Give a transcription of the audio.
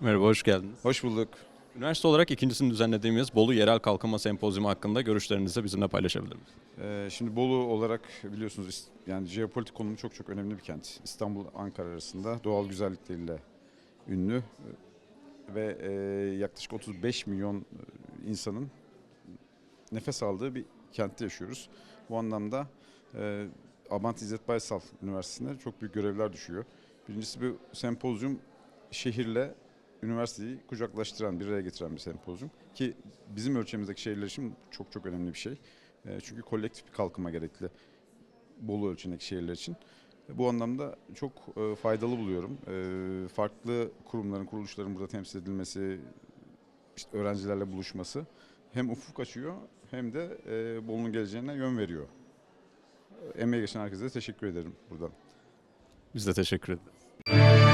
Merhaba, hoş geldiniz. Hoş bulduk. Üniversite olarak ikincisini düzenlediğimiz Bolu Yerel Kalkınma Sempozyumu hakkında görüşlerinizi bizimle paylaşabilir misiniz? Ee, şimdi Bolu olarak biliyorsunuz yani jeopolitik konumu çok çok önemli bir kent. İstanbul Ankara arasında doğal güzellikleriyle ünlü Ee, ve e, yaklaşık 35 milyon e, insanın nefes aldığı bir kentte yaşıyoruz. Bu anlamda e, Abant İzzet Baysal Üniversitesi'ne çok büyük görevler düşüyor. Birincisi bu sempozyum şehirle üniversiteyi kucaklaştıran, bir araya getiren bir sempozyum. Ki bizim ölçeğimizdeki şehirler için çok çok önemli bir şey. E, Çünkü kolektif bir kalkınma gerekli Bolu ölçeğindeki şehirler için. Bu anlamda çok e, faydalı buluyorum. E, Farklı kurumların, kuruluşların burada temsil edilmesi, işte öğrencilerle buluşması hem ufuk açıyor hem de e, Bolu'nun geleceğine yön veriyor. Emeği geçen herkese teşekkür ederim buradan. Biz de teşekkür ederiz.